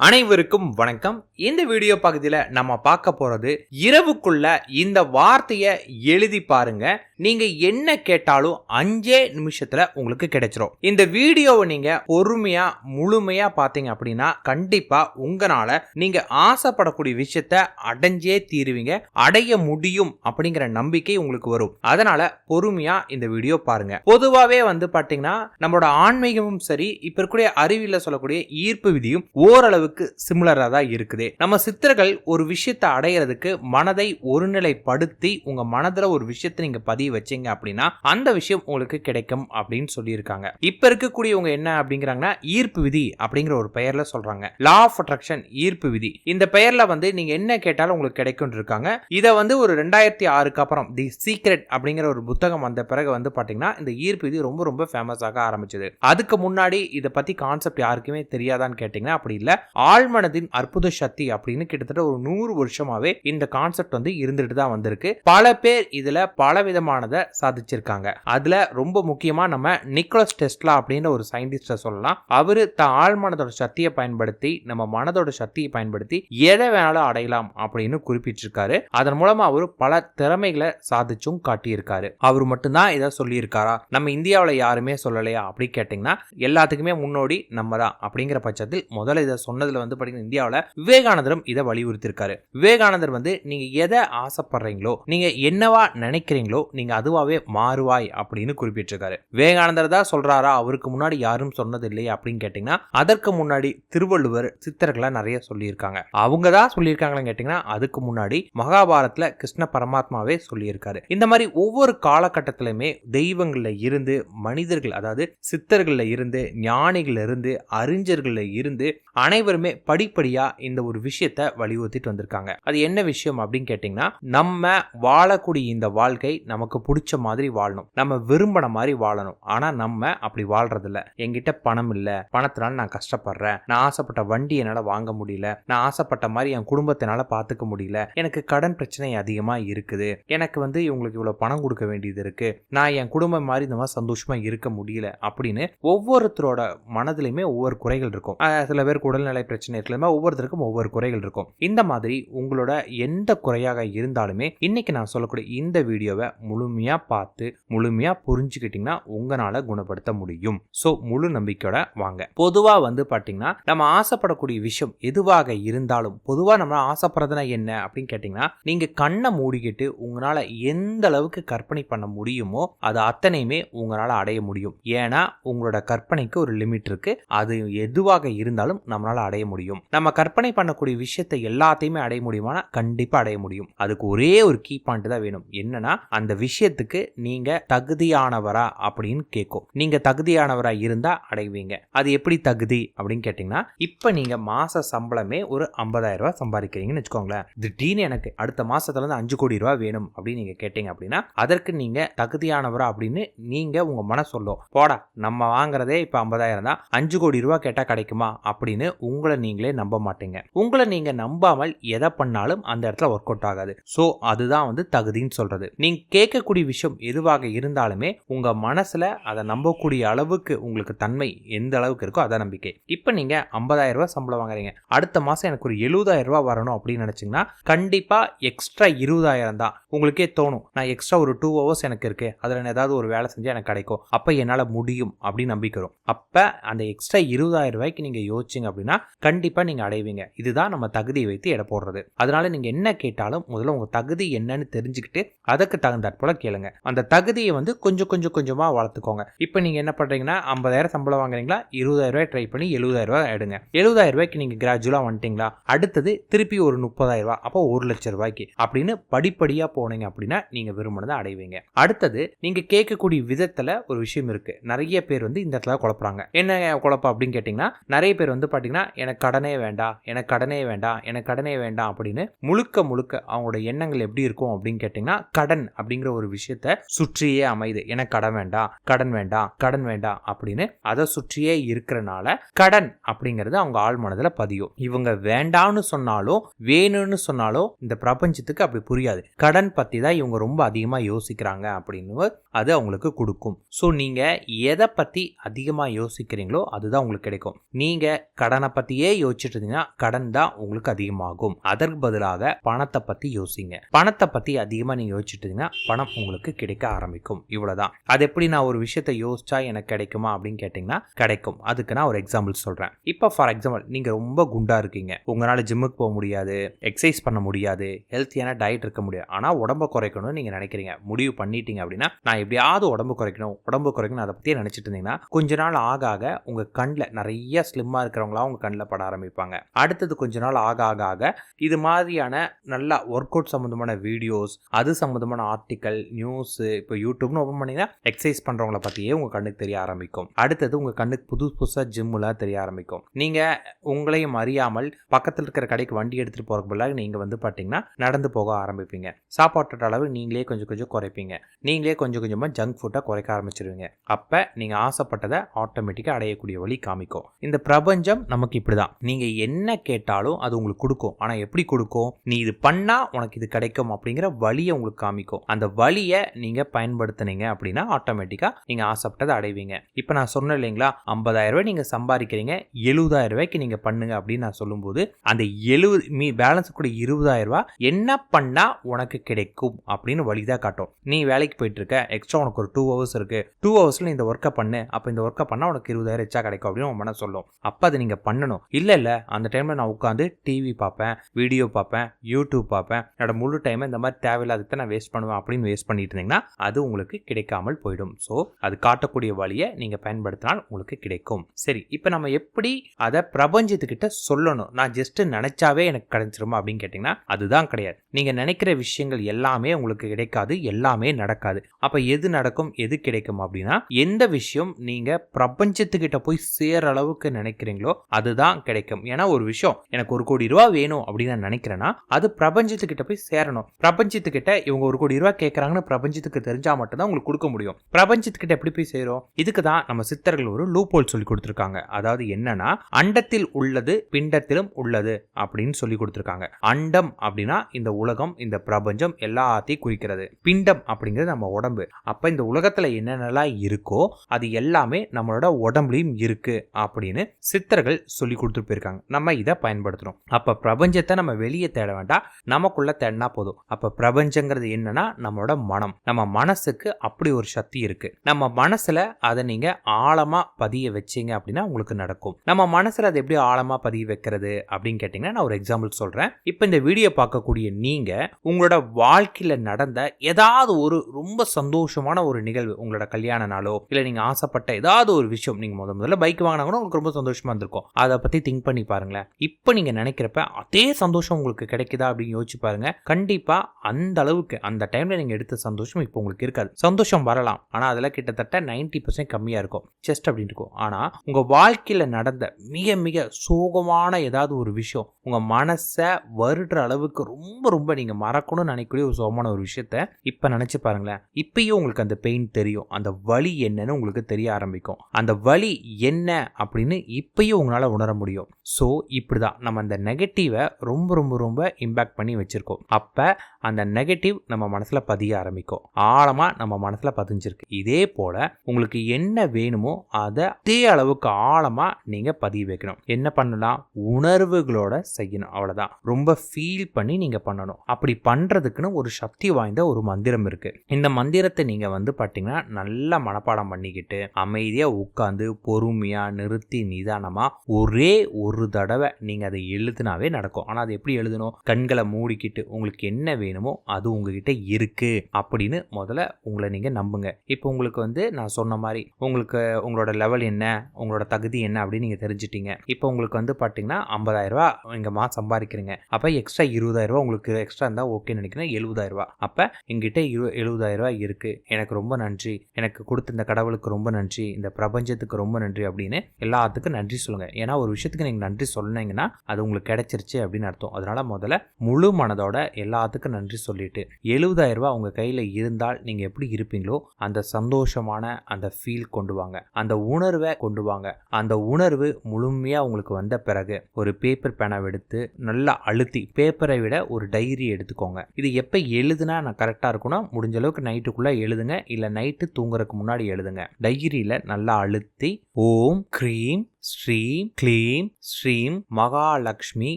அனைவருக்கும் வணக்கம். இந்த வீடியோ பகுதியில் நம்ம பார்க்க போறது இரவுக்குள்ள இந்த வார்த்தையை எழுதி பாருங்க. நீங்க என்ன கேட்டாலும் அஞ்சே நிமிஷத்துல உங்களுக்கு கிடைச்சிரும். இந்த வீடியோவை நீங்க பொறுமையா முழுமையா பார்த்தீங்க அப்படின்னா கண்டிப்பா உங்களால நீங்க ஆசைப்படக்கூடிய விஷயத்த அடைஞ்சே தீருவீங்க. அடைய முடியும் அப்படிங்கிற நம்பிக்கை உங்களுக்கு வரும். அதனால பொறுமையா இந்த வீடியோ பாருங்க. பொதுவாகவே வந்து பாத்தீங்கன்னா நம்மளோட ஆன்மீகமும் சரி இப்ப இருக்கக்கூடிய அறிவியல சொல்லக்கூடிய ஈர்ப்பு விதியும் ஓரளவு ஓரளவுக்கு சிமிலராக தான் இருக்குது. நம்ம சித்தர்கள் ஒரு விஷயத்தை அடையிறதுக்கு மனதை ஒருநிலைப்படுத்தி உங்க மனதில் ஒரு விஷயத்தை நீங்க பதிவு வச்சீங்க அப்படின்னா அந்த விஷயம் உங்களுக்கு கிடைக்கும் அப்படின்னு சொல்லியிருக்காங்க. இப்ப இருக்கக்கூடியவங்க என்ன அப்படிங்கிறாங்கன்னா ஈர்ப்பு விதி அப்படிங்கிற ஒரு பெயர்ல சொல்றாங்க. லா ஆஃப் அட்ராக்ஷன் ஈர்ப்பு விதி. இந்த பெயர்ல வந்து நீங்க என்ன கேட்டாலும் உங்களுக்கு கிடைக்கும் இருக்காங்க. இதை வந்து ஒரு ரெண்டாயிரத்தி ஆறுக்கு அப்புறம் தி சீக்ரெட் அப்படிங்கிற ஒரு புத்தகம் வந்த பிறகு வந்து பாத்தீங்கன்னா இந்த ஈர்ப்பு விதி ரொம்ப ரொம்ப ஃபேமஸ் ஆக ஆரம்பிச்சது. அதுக்கு முன்னாடி இதை பத்தி கான்செப்ட் யாருக்குமே தெரியாதான்னு கேட்டீங்கன்னா அப்படி இல்லை. ஆழ்மனதின் அற்புத சக்தி அப்படின்னு கிட்டத்தட்ட ஒரு நூறு வருஷமாவே இந்த கான்செப்ட் வந்து இருந்துட்டு தான் வந்திருக்கு. பல பேர் இதுல பல விதமானதை சாதிச்சிருக்காங்க. அதுல ரொம்ப முக்கியமா நம்ம நிக்கோலஸ் டெஸ்ட்லா அப்படின்ற ஒரு சயின்டிஸ்ட சொல்லலாம். அவரு தான் ஆழ்மனதோட சக்தியை பயன்படுத்தி நம்ம மனதோட சக்தியை பயன்படுத்தி எதை வேணாலும் அடையலாம் அப்படின்னு குறிப்பிட்டிருக்காரு. அதன் மூலமா அவர் பல திறமைகளை சாதிச்சும் காட்டியிருக்காரு. அவர் மட்டும்தான் இதை சொல்லியிருக்காரா? நம்ம இந்தியாவில் யாருமே சொல்லலையா? அப்படி கேட்டிங்கன்னா எல்லாத்துக்குமே முன்னோடி நம்ம தான் அப்படிங்கிற பட்சத்தில் முதல்ல இதை சொன்னதுல வந்து பார்த்தீங்கன்னா இந்தியாவில் விவேகானந்தரும் இதை வலியுறுத்திருக்காரு விவேகானந்தர் வந்து நீங்க எதை ஆசைப்படுறீங்களோ நீங்க என்னவா நினைக்கிறீங்களோ நீங்க அதுவாவே மாறுவாய் அப்படின்னு குறிப்பிட்டிருக்காரு. விவேகானந்தர் தான் சொல்றாரா? அவருக்கு முன்னாடி யாரும் சொன்னது இல்லையா? அப்படின்னு கேட்டீங்கன்னா அதற்கு முன்னாடி திருவள்ளுவர் சித்தர்களை நிறைய சொல்லியிருக்காங்க. அவங்க தான் சொல்லியிருக்காங்களான்னு கேட்டீங்கன்னா அதுக்கு முன்னாடி மகாபாரத்தில் கிருஷ்ண பரமாத்மாவே சொல்லியிருக்காரு. இந்த மாதிரி ஒவ்வொரு காலகட்டத்திலுமே தெய்வங்களில் இருந்து மனிதர்கள் அதாவது சித்தர்களில் இருந்து ஞானிகள் இருந்து அறிஞர்களில் இருந்து அனைவரும் படிப்படியாக இந்த ஒரு விஷயத்த வலியுறுத்திட்டு வந்திருக்காங்க. அது என்ன விஷயம் அப்படின்னு கேட்டிங்கன்னா நம்ம வாழக்கூடிய இந்த வாழ்க்கை நமக்கு பிடிச்ச மாதிரி வாழணும். நம்ம விரும்பின மாதிரி வாழணும். ஆனால் நம்ம அப்படி வாழ்றதில்ல. என்கிட்ட பணம் இல்லை. பணத்தினால நான் கஷ்டப்படுறேன். நான் ஆசைப்பட்ட வண்டி என்னால் வாங்க முடியல. நான் ஆசைப்பட்ட மாதிரி என் குடும்பத்தினால பார்த்துக்க முடியல. எனக்கு கடன் பிரச்சனை அதிகமாக இருக்குது. எனக்கு வந்து இவங்களுக்கு இவ்வளோ பணம் கொடுக்க வேண்டியது இருக்குது நான் என் குடும்பம் மாதிரி இந்த மாதிரி சந்தோஷமாக இருக்க முடியல அப்படின்னு ஒவ்வொருத்தரோட மனதிலையுமே ஒவ்வொரு குறைகள் இருக்கும். சில பேருக்கு உடல்நிலை பிரச்சனை இருக்கலாமே ஒவ்வொருத்தருக்கும் ஒவ்வொரு குறைகள் இருக்கும். இந்த மாதிரி உங்களோட எந்த குறையாக இருந்தாலுமே இன்னைக்கு நான் சொல்லக்கூடிய இந்த வீடியோவை முழுமையா பார்த்து முழுமையா புரிஞ்சுக்கிட்டீங்கன்னா உங்களால குணப்படுத்த முடியும். ஸோ முழு நம்பிக்கையோட வாங்க. பொதுவா வந்து பாத்தீங்கன்னா நம்ம ஆசைப்படக்கூடிய விஷயம் எதுவாக இருந்தாலும் பொதுவா நம்ம ஆசைப்படுறதுனா என்ன அப்படின்னு கேட்டீங்கன்னா நீங்க கண்ணை மூடிக்கிட்டு உங்களால எந்த அளவுக்கு கற்பனை பண்ண முடியுமோ அது அத்தனையுமே உங்களால அடைய முடியும். ஏன்னா உங்களோட கற்பனைக்கு ஒரு லிமிட் இருக்கு. அது எதுவாக இருந்தாலும் நம்மளால அடைய முடியும். நம்ம கற்பனை பண்ணக்கூடிய விஷயத்தை எல்லாத்தையுமே அடைய முடியுமானா கண்டிப்பா அடைய முடியும். அதுக்கு ஒரே ஒரு கீ பாயிண்ட் தான் வேணும். என்னன்னா அந்த விஷயத்துக்கு நீங்க தகுதியானவரா அப்படின்னு கேட்கும். நீங்க தகுதியானவரா இருந்தா அடைவீங்க. அது எப்படி தகுதி அப்படின்னு கேட்டீங்கன்னா இப்ப நீங்க மாச சம்பளமே ஒரு 50000 ரூபாய் சம்பாதிக்கிறீங்கன்னு வச்சுக்கோங்களேன். திடீர்னு எனக்கு அடுத்த மாசத்துல இருந்து அஞ்சு கோடி ரூபாய் வேணும் அப்படின்னு நீங்க கேட்டீங்க அப்படின்னா அதற்கு நீங்க தகுதியானவரா அப்படின்னு நீங்க உங்க மனசு சொல்லும். போடா நம்ம வாங்குறதே இப்ப 50000 தான். அஞ்சு கோடி ரூபாய் கேட்டா கிடைக்குமா அப்படின்னு உங்களை நீங்களே நம்ப மாட்டீங்க. உங்களை நீங்க நம்பாமல் எதை பண்ணாலும் அந்த இடத்துல ஒர்க் அவுட் ஆகாது. ஸோ அதுதான் வந்து தகுதின்னு சொல்றது. நீங்க கேட்கக்கூடிய விஷயம் எதுவாக இருந்தாலுமே உங்க மனசுல அதை நம்பக்கூடிய அளவுக்கு உங்களுக்கு தன்மை எந்த அளவுக்கு இருக்கோ அதான் நம்பிக்கை. இப்போ நீங்க 50000 ரூபாய் சம்பளம் வாங்குறீங்க. அடுத்த மாசம் எனக்கு ஒரு 70000 ரூபாய் வரணும் அப்படின்னு நினைச்சீங்கன்னா கண்டிப்பா எக்ஸ்ட்ரா இருபதாயிரம் தான் உங்களுக்கே தோணும். நான் எக்ஸ்ட்ரா ஒரு டூ ஹவர்ஸ் எனக்கு இருக்கு. அதில் ஏதாவது ஒரு வேலை செஞ்சா எனக்கு கிடைக்கும். அப்போ என்னால் முடியும் அப்படின்னு நம்பிக்கிறோம். அப்போ அந்த எக்ஸ்ட்ரா இருபதாயிரம் ரூபாய்க்கு நீங்கள் யோசிச்சிங்க அப்படின்னா கண்டிப்பாக நீங்கள் அடைவீங்க. இதுதான் நம்ம தகுதியை வைத்து எடை போடுறது. அதனால நீங்கள் என்ன கேட்டாலும் முதல்ல உங்கள் தகுதி என்னன்னு தெரிஞ்சுக்கிட்டு அதுக்கு தகுந்தாற் போல கேளுங்க. அந்த தகுதியை வந்து கொஞ்சம் கொஞ்சம் கொஞ்சமாக வளர்த்துக்கோங்க. இப்போ நீங்கள் என்ன பண்ணுறீங்கன்னா ஐம்பதாயிரம் சம்பளம் வாங்குறீங்களா? இருபதாயிரம் ரூபாய் ட்ரை பண்ணி எழுபதாயிரம் ரூபாய் எடுங்க. எழுபதாயிரம் ரூபாய்க்கு நீங்கள் கிராஜுவலாக வந்துட்டீங்களா? அடுத்தது திருப்பி ஒரு முப்பதாயிரம் ரூபாய் அப்போ ஒரு லட்சம் ரூபாய்க்கு அப்படின்னு படிப்படியாக போனீங்க அப்படின்னா நீங்கள் விரும்பினதை அடைவீங்க. அடுத்தது நீங்கள் கேட்கக்கூடிய விதத்தில் ஒரு விஷயம் இருக்குது நிறைய பேர் வந்து இந்த இடத்துல குழப்புறாங்க. என்ன குழப்பம் அப்படின்னு கேட்டிங்கன்னா நிறைய பேர் வந்து பார்த்தீங்கன்னா எனக்கு கடனே வேண்டாம் எனக்கு கடனே வேண்டாம் எனக்கு கடனே வேண்டாம் அப்படின்னு முழுக்க முழுக்க அவங்களோட எண்ணங்கள் எப்படி இருக்கும் அப்படின்னு கேட்டிங்கன்னா கடன் அப்படிங்கிற ஒரு விஷயத்த சுற்றியே அமைது எனக்கு கடன் வேண்டாம் கடன் வேண்டாம் கடன் வேண்டாம் அப்படின்னு அதை சுற்றியே இருக்கிறனால கடன் அப்படிங்கிறது அவங்க ஆழ் மனதில் பதியும். இவங்க வேண்டாம்னு சொன்னாலும் வேணும்னு சொன்னாலும் இந்த பிரபஞ்சத்துக்கு அப்படி புரியாது. கடன் பற்றி தான் இவங்க ரொம்ப அதிகமாக யோசிக்கிறாங்க அப்படின்னு அது அவங்களுக்கு கொடுக்கும். ஸோ நீங்கள் எதை பற்றி அதிகமாக யோசிக்கிறீங்களோ அதுதான் உங்களுக்கு கிடைக்கும். நீங்கள் கடனை பற்றி பத்தியே யோசிச்சுட்டு இருந்தீங்கன்னா கடன் தான் உங்களுக்கு அதிகமாகும். அதற்கு பதிலாக பணத்தை பத்தி யோசிங்க. பணத்தை பத்தி அதிகமா நீங்க யோசிச்சுட்டு இருந்தீங்கன்னா பணம் உங்களுக்கு கிடைக்க ஆரம்பிக்கும். இவ்வளவுதான். அது எப்படி நான் ஒரு விஷயத்தை யோசிச்சா எனக்கு கிடைக்குமா அப்படின்னு கேட்டீங்கன்னா கிடைக்கும். அதுக்கு நான் ஒரு எக்ஸாம்பிள் சொல்றேன். இப்போ ஃபார் எக்ஸாம்பிள் நீங்க ரொம்ப குண்டா இருக்கீங்க. உங்களால ஜிம்முக்கு போக முடியாது எக்ஸசைஸ் பண்ண முடியாது ஹெல்த்தியான டயட் இருக்க முடியாது. ஆனா உடம்ப குறைக்கணும்னு நீங்க நினைக்கிறீங்க. முடிவு பண்ணிட்டீங்க அப்படின்னா நான் எப்படியாவது உடம்பு குறைக்கணும் உடம்பு குறைக்கணும் அதை பத்தியே நினைச்சிட்டு இருந்தீங்கன்னா கொஞ்ச நாள் ஆக ஆக உங்க கண்ணில் நிறைய ஸ்லிம்மா இருக்கிறவங்களா உங்க கண்ணில் பட ஆரம்பிப்பாங்க. அடுத்தது கொஞ்ச நாள் ஆக ஆக ஆக இது மாதிரியான நல்லா ஒர்க் அவுட் சம்மந்தமான வீடியோஸ் அது சம்மந்தமான ஆர்டிக்கல் நியூஸ் இப்போ யூடியூப்னு ஓப்பன் பண்ணிங்கன்னா எக்ஸசைஸ் பண்ணுறவங்கள பற்றியே உங்கள் கண்ணுக்கு தெரிய ஆரம்பிக்கும். அடுத்தது உங்கள் கண்ணுக்கு புது புதுசாக ஜிம்முலாம் தெரிய ஆரம்பிக்கும். நீங்கள் உங்களையும் அறியாமல் பக்கத்தில் இருக்கிற கடைக்கு வண்டி எடுத்துகிட்டு போகிறக்கு பதிலாக நீங்கள் வந்து பார்த்தீங்கன்னா நடந்து போக ஆரம்பிப்பீங்க. சாப்பாட்டோட அளவு நீங்களே கொஞ்சம் கொஞ்சம் குறைப்பீங்க. நீங்களே கொஞ்சம் கொஞ்சமாக ஜங்க் ஃபுட்டாக குறைக்க ஆரம்பிச்சிருவீங்க. அப்போ நீங்கள் ஆசைப்பட்டதை ஆட்டோமேட்டிக்காக அடையக்கூடிய வழி காமிக்கும். இந்த பிரபஞ்சம் நமக்கு இப்படி தான் நீங்கள் என்ன கேட்டாலும் அது உங்களுக்கு கொடுக்கும். ஆனால் எப்படி கொடுக்கும்? நீ இது பண்ணால் உனக்கு இது கிடைக்கும் அப்படிங்கிற வழியை உங்களுக்கு காமிக்கும். அந்த வழியை நீங்கள் பயன்படுத்துனீங்க அப்படின்னா ஆட்டோமேட்டிக்காக நீங்கள் ஆசைப்பட்டதை அடைவீங்க. இப்போ நான் சொன்னேன் இல்லைங்களா? ஐம்பதாயிரம் ரூபாய் நீங்கள் சம்பாதிக்கிறீங்க எழுபதாயிரம் ரூபாய்க்கு நீங்கள் பண்ணுங்க அப்படின்னு நான் சொல்லும்போது அந்த எழுபது மீ பேலன்ஸ் கூட இருபதாயிரம் ரூபாய் என்ன பண்ணால் உனக்கு கிடைக்கும் அப்படின்னு வழி தான் காட்டும். நீ வேலைக்கு போயிட்டு இருக்க எக்ஸ்ட்ரா உனக்கு ஒரு டூ ஹவர்ஸ் இருக்கு. டூ ஹவர்ஸில் இந்த ஒர்க்கை பண்ணு. அப்போ இந்த ஒர்க்கை பண்ணால் உனக்கு இருபதாயிரம் எச்சா கிடைக்கும் அப்படின்னு உன் மன சொல்லும். அப்போ அதை நீங்கள் பண்ணணும். இல்லை இல்லை. அந்த டைமில் நான் உட்காந்து டிவி பார்ப்பேன் வீடியோ பார்ப்பேன் யூடியூப் பார்ப்பேன். என்னோட முழு டைமை இந்த மாதிரி தேவையில்லாதத்தை நான் வேஸ்ட் பண்ணுவேன் அப்படின்னு வேஸ்ட் பண்ணிட்டு இருந்தீங்கன்னா அது உங்களுக்கு கிடைக்காமல் போயிடும். ஸோ அது காட்டக்கூடிய வழியை நீங்கள் பயன்படுத்தினால் உங்களுக்கு கிடைக்கும். சரி இப்போ நம்ம எப்படி அதை பிரபஞ்சத்துக்கிட்ட சொல்லணும்? நான் ஜஸ்ட் நினைச்சாவே எனக்கு கிடைச்சிருமா அப்படின்னு கேட்டிங்கன்னா அதுதான் கிடையாது. நீங்கள் நினைக்கிற விஷயங்கள் எல்லாமே உங்களுக்கு கிடைக்காது எல்லாமே நடக்காது. அப்போ எது நடக்கும் எது கிடைக்கும் அப்படின்னா எந்த விஷயம் நீங்கள் பிரபஞ்சத்துக்கிட்ட போய் சேர அளவுக்கு நினைக்கிறீங்களோ அதுதான் கிடைக்கும். ஏன்னா ஒரு விஷயம் எனக்கு ஒரு கோடி ரூபா வேணும் அப்படின்னு நான் நினைக்கிறேன்னா அது பிரபஞ்சத்துக்கிட்ட போய் சேரணும். பிரபஞ்சத்துக்கிட்ட இவங்க ஒரு கோடி ரூபா கேட்குறாங்கன்னு பிரபஞ்சத்துக்கு தெரிஞ்சா மட்டும்தான் உங்களுக்கு கொடுக்க முடியும். பிரபஞ்சத்துக்கிட்ட எப்படி போய் சேரும்? இதுக்கு தான் நம்ம சித்தர்கள் ஒரு லூப்போல் சொல்லி கொடுத்துருக்காங்க. அதாவது என்னன்னா அண்டத்தில் உள்ளது பிண்டத்திலும் உள்ளது அப்படின்னு சொல்லி கொடுத்துருக்காங்க. அண்டம் அப்படின்னா இந்த உலகம் இந்த பிரபஞ்சம் எல்லாத்தையும் குறிக்கிறது. பிண்டம் அப்படிங்கிறது நம்ம உடம்பு. அப்ப இந்த உலகத்துல என்னென்னலாம் இருக்கோ அது எல்லாமே நம்மளோட உடம்புலையும் இருக்கு அப்படின்னு சித்தர்கள் சொல்லி கொடுத்துட்டு போயிருக்காங்க. நம்ம இதை பயன்படுத்தணும் அப்ப பிரபஞ்சத்தை நம்ம வெளியே தேட வேண்டாம். நமக்குள்ள தேடினா போதும். அப்ப பிரபஞ்சங்கிறது என்னன்னா நம்மளோட மனம். நம்ம மனசுக்கு அப்படி ஒரு சக்தி இருக்கு. நம்ம மனசுல அதை நீங்க ஆழமா பதிய வச்சீங்க அப்படின்னா உங்களுக்கு நடக்கும். நம்ம மனசுல அதை எப்படி ஆழமா பதிய வைக்கிறது அப்படின்னு கேட்டீங்கன்னா நான் ஒரு எக்ஸாம்பிள் சொல்றேன். இப்போ இந்த வீடியோ பார்க்கக்கூடிய நீங்க உங்களோட வாழ்க்கையில நடந்த ஏதாவது ஒரு ரொம்ப சந்தோஷமான ஒரு நிகழ்வு உங்களோட கல்யாண நாளோ இல்ல நீங்க ஆசைப்பட்ட ஏதாவது ஒரு விஷயம் நீங்க முத முதல்ல பைக் வாங்கினா கூட உங்களுக்கு ரொம்ப சந்தோஷமா இருந்திருக்கும். அதை பற்றி திங்க் பண்ணி பாருங்களேன். இப்போ நீங்கள் நினைக்கிறப்ப அதே சந்தோஷம் உங்களுக்கு கிடைக்குதா அப்படின்னு யோசிச்சு பாருங்க. கண்டிப்பாக அந்த அளவுக்கு அந்த டைமில் நீங்கள் எடுத்த சந்தோஷம் இப்போ உங்களுக்கு இருக்காது. சந்தோஷம் வரலாம் ஆனால் அதில் கிட்டத்தட்ட நைன்டி பர்சன்ட் கம்மியாக இருக்கும். ஜஸ்ட் அப்படின்னு இருக்கும். ஆனால் உங்கள் வாழ்க்கையில் நடந்த மிக மிக சோகமான ஏதாவது ஒரு விஷயம் உங்கள் மனசை வருடுற அளவுக்கு ரொம்ப ரொம்ப நீங்கள் மறக்கணும்னு நினைக்கக்கூடிய ஒரு சோகமான ஒரு விஷயத்த இப்போ நினச்சி பாருங்களேன். இப்பயும் உங்களுக்கு அந்த பெயின் தெரியும். அந்த வழி என்னன்னு உங்களுக்கு தெரிய ஆரம்பிக்கும். அந்த வழி என்ன அப்படின்னு இப்பயும் உங்களால் உணர முடியும். ஸோ இப்படிதான் நம்ம அந்த நெகட்டிவை ரொம்ப ரொம்ப ரொம்ப இம்பேக்ட் பண்ணி வச்சிருக்கோம். அப்ப அந்த நெகட்டிவ் நம்ம மனசுல பதிய ஆரம்பிக்கும். ஆழமா நம்ம மனசுல பதிஞ்சிருக்கு. இதே போல உங்களுக்கு என்ன வேணுமோ அதை அதே அளவுக்கு ஆழமா நீங்க பதிய வைக்கணும். என்ன பண்ணலாம்? உணர்வுகளோட செய்யணும். அவ்வளவுதான். ரொம்ப ஃபீல் பண்ணி நீங்க பண்ணணும். அப்படி பண்றதுக்குன்னு ஒரு சக்தி வாய்ந்த ஒரு மந்திரம் இருக்கு. இந்த மந்திரத்தை நீங்க வந்து பாத்தீங்கன்னா நல்லா மனப்பாடம் பண்ணிக்கிட்டு அமைதியா உட்காந்து பொறுமையா நிறுத்தி நிதானமா ஒரு ஒரே ஒரு தடவை நீங்கள் அதை எழுதுனாவே நடக்கும். ஆனால் அது எப்படி எழுதணும்? கண்களை மூடிக்கிட்டு உங்களுக்கு என்ன வேணுமோ அது உங்ககிட்ட இருக்குது அப்படின்னு முதல்ல உங்களை நீங்கள் நம்புங்க. இப்போ உங்களுக்கு வந்து நான் சொன்ன மாதிரி உங்களுக்கு உங்களோட லெவல் என்ன? உங்களோட தகுதி என்ன அப்படின்னு நீங்கள் தெரிஞ்சிட்டீங்க. இப்போ உங்களுக்கு வந்து பார்த்தீங்கன்னா ஐம்பதாயிரம் ரூபா இங்க மா சம்பாதிக்கிறீங்க. அப்போ எக்ஸ்ட்ரா இருபதாயிரம் ரூபா உங்களுக்கு எக்ஸ்ட்ரா இருந்தால் ஓகே நினைக்கிறேன். எழுபதாயிரம் ரூபாய் அப்போ எங்கிட்ட இரு எழுபதாயிரம் இருக்குது எனக்கு ரொம்ப நன்றி. எனக்கு கொடுத்த இந்த கடவுளுக்கு ரொம்ப நன்றி. இந்த பிரபஞ்சத்துக்கு ரொம்ப நன்றி அப்படின்னு எல்லாத்துக்கும் நன்றி சொல்லுங்கள் ஏன்னா ஒரு விஷயத்துக்கு நீங்கள் நன்றி சொன்னீங்கன்னா அது உங்களுக்கு கிடைச்சிருச்சு அப்படின்னு அர்த்தம். அதனால முதல்ல முழு மனதோட எல்லாத்துக்கும் நன்றி சொல்லிட்டு எழுபதாயிரம் ரூபாய் உங்கள் கையில் இருந்தால் நீங்கள் எப்படி இருப்பீங்களோ அந்த சந்தோஷமான அந்த ஃபீல் கொண்டு வாங்க. அந்த உணர்வை கொண்டு வாங்க. அந்த உணர்வு முழுமையாக உங்களுக்கு வந்த பிறகு ஒரு பேப்பர் பேனை எடுத்து நல்லா அழுத்தி பேப்பரை விட ஒரு டைரி எடுத்துக்கோங்க. இது எப்போ எழுதுனா நான் கரெக்டாக இருக்கும்னா முடிஞ்ச அளவுக்கு நைட்டுக்குள்ளே எழுதுங்க. இல்லை நைட்டு தூங்குறதுக்கு முன்னாடி எழுதுங்க. டைரியில் நல்லா அழுத்தி ஓம் க்ரீம் ஸ்ரீம் க்ளீம் ஸ்ரீம் மகாலக்ஷ்மி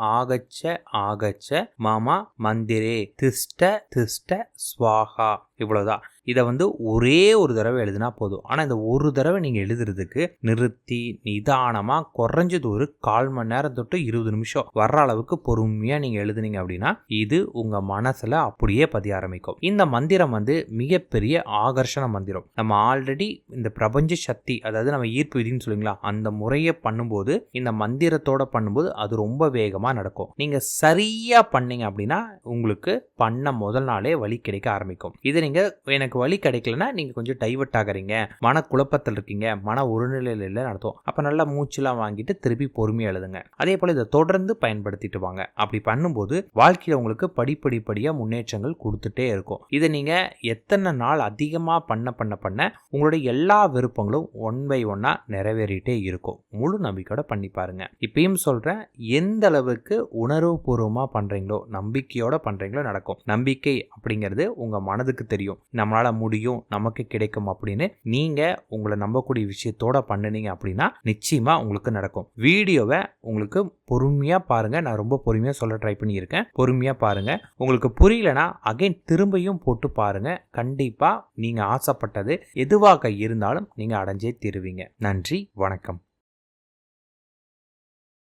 ஆகச்ச ஆகச்ச மம மந்திரே திஷ்ட திஷ்ட ஸ்வாகா. இவ்வளோதான் இதை வந்து ஒரே ஒரு தடவை எழுதினா போதும். ஆனால் இந்த ஒரு தடவை நீங்கள் எழுதுறதுக்கு நிறுத்தி நிதானமாக குறைஞ்சது ஒரு கால் மணி நேரம் தொட்டு இருபது நிமிஷம் வர்ற அளவுக்கு பொறுமையாக நீங்கள் எழுதுனீங்க அப்படின்னா இது உங்கள் மனசில் அப்படியே பதிய ஆரம்பிக்கும். இந்த மந்திரம் வந்து மிகப்பெரிய ஆகர்ஷண மந்திரம். நம்ம ஆல்ரெடி இந்த பிரபஞ்ச சக்தி அதாவது நம்ம ஈர்ப்பு விதின்னு சொல்லுங்களா அந்த முறையை பண்ணும்போது இந்த மந்திரத்தோட பண்ணும்போது அது ரொம்ப வேகமாக நடக்கும். நீங்கள் சரியாக பண்ணீங்க அப்படின்னா உங்களுக்கு பண்ண முதல் நாளே வழி கிடைக்க ஆரம்பிக்கும். இதை நீங்கள் எனக்கு வழி கிடைக்கலனா நீங்கள் கொஞ்சம் டைவர்ட் ஆகுறீங்க. மன குழப்பத்தில் இருக்கீங்க மன ஒருநிலையில் இல்லை நடத்தும் அப்போ நல்லா மூச்செலாம் வாங்கிட்டு திருப்பி பொறுமையாக எழுதுங்க. அதே போல் இதை தொடர்ந்து பயன்படுத்திட்டு வாங்க. அப்படி பண்ணும்போது வாழ்க்கையில் உங்களுக்கு படிப்படிப்படியாக முன்னேற்றங்கள் கொடுத்துட்டே இருக்கும். இதை நீங்கள் எத்தனை நாள் அதிகமாக பண்ண பண்ண பண்ண உங்களுடைய எல்லா விருப்பங்களும் ஒன் பை ஒன்னாக நிறைவேறிட்டே இருக்கும். முழு நம்பிக்கையோட பண்ணி பாருங்க. இப்பயும் சொல்கிறேன் எந்த அளவுக்கு உணர்வுபூர்வமாக பண்ணுறீங்களோ நம்பிக்கையோட பண்ணுறீங்களோ நடக்கும். நம்பிக்கை அப்படிங்கிறது உங்கள் மனதுக்கு தெரியும். நம்மளால் முடியும் நமக்கு கிடைக்கும் அப்படின்னு நீங்கள் உங்களை நம்பக்கூடிய விஷயத்தோட பண்ணுனீங்க அப்படின்னா நிச்சயமாக உங்களுக்கு நடக்கும். வீடியோவை உங்களுக்கு பொறுமையாக பாருங்கள் நான் ரொம்ப பொறுமையாக சொல்ல ட்ரை பண்ணியிருக்கேன். பொறுமையாக பாருங்கள் உங்களுக்கு புரியலனா அகைன் திரும்பியும் போட்டு பாருங்கள் கண்டிப்பாக நீங்கள் ஆசைப்பட்டது எதுவாக இருந்தாலும் நீங்கள் அடைஞ்சே தருவீங்க. நன்றி வணக்கம்.